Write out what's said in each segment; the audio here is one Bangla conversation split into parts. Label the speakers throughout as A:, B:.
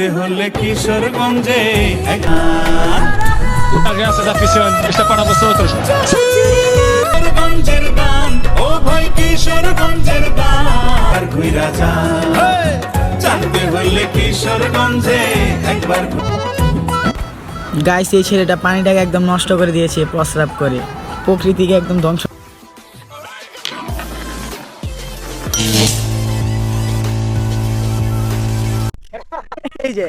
A: জানতে হলে কিশোরগঞ্জে এক-
B: Graças afición, esta para vosotros.
A: কিশোরগঞ্জের গান ও ভাই কিশোরগঞ্জের গান। আর ঘুইরা যান জানতে হলে কিশোরগঞ্জে একবার
C: গাইস এই ছেলেটা পানিটাকে একদম নষ্ট করে দিয়েছে প্রস্রাব করে। প্রকৃতিকে একদম ধ্বংস এই যে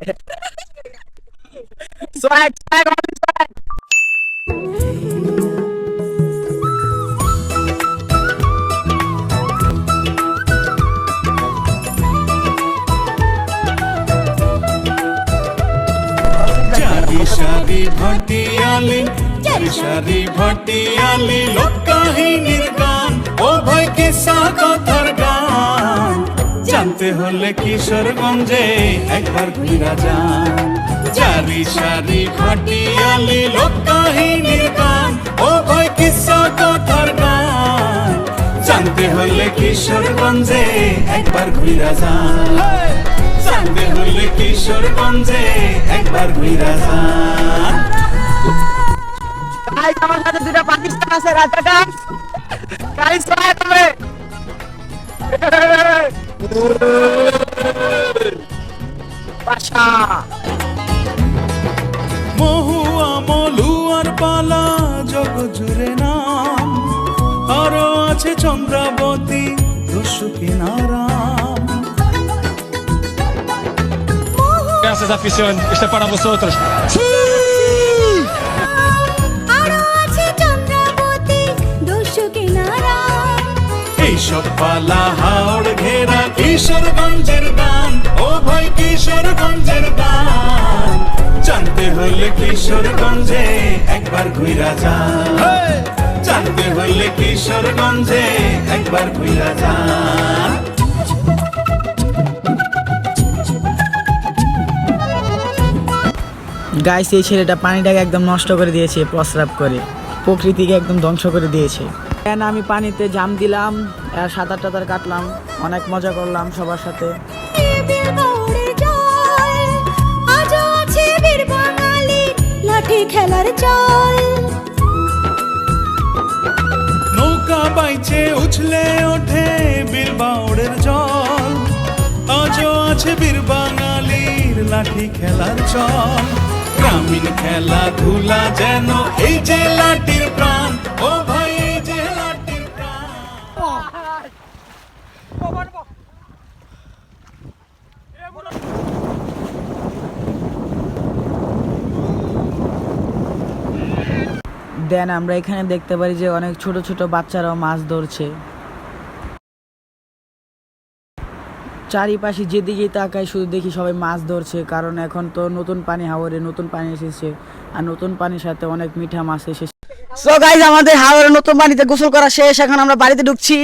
C: swag, swag, only swag.
A: চারি সারি ভাটিয়ালি চারি সারি ভাটিয়ালি লোক হলে কিশোরগঞ্জে একবার ঘুরা যান চারি সারি ভাটিয়ালি লোক কাহিনীর গান, ও ভাই কিসা গান। জানতে হলে কিশোরগঞ্জে একবার ঘুরা যান জানতে হলে কিশোরগঞ্জে একবার ঘুরা যান
C: গাইস আমার সাথে দুটো পাকিস্তান আছে swag পাশা।
A: মহুয়া মলুয়ার পালা জগ জুড়ে নাম। আরও আছে Chandrabati Rasu কিনারাম
B: Graças afición, esta para vosotros.
A: আরও কিশোরগঞ্জের গান ও ভাই কিশোরগঞ্জের গান। জানতে হলে কিশোরগঞ্জে একবার ঘুরা যান। জানতে হলে কিশোরগঞ্জে একবার ঘুরা যান।
C: গাইস এই ছেলেটা পানিটাকে একদম নষ্ট করে দিয়েছে প্রস্রাব করে। প্রকৃতিকে একদম ধ্বংস করে দিয়েছে। কেন আমি পানিতে জাম দিলাম? সাঁতার টাতার কাটলাম অনেক মজা করলাম সবার সাথে।
D: খেলার চল।
A: নৌকা বাইচে উছলে ওঠে বীরবাউড়ের জল। আজও আছে বীর বাঙালির লাঠি খেলার চল। গ্রামীণ খেলাধুলা যেন এই যে লাঠির প্রাণ। ও
C: দেন আমরা এখানে দেখতে পারি যে অনেক ছোট ছোট বাচ্চারাও মাছ ধরছে। চারিপাশে যেদিকেই তাকাই, শুধু দেখি সবাই মাছ ধরছে, কারণ এখন তো নতুন পানি হাওরে নতুন পানি এসেছে, আর নতুন পানির সাথে অনেক মিঠা মাছ এসেছে। সো গাইজ আমাদের হাওরে নতুন পানিতে গোসল করা শেষ, এখন আমরা বাড়িতে ঢুকছি।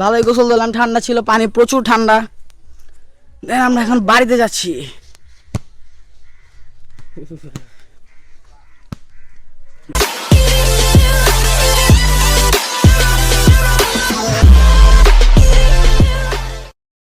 C: ভালোই গোসল দিলাম, ঠান্ডা ছিল, পানি প্রচুর ঠান্ডা। দেন আমরা এখন বাড়িতে যাচ্ছি।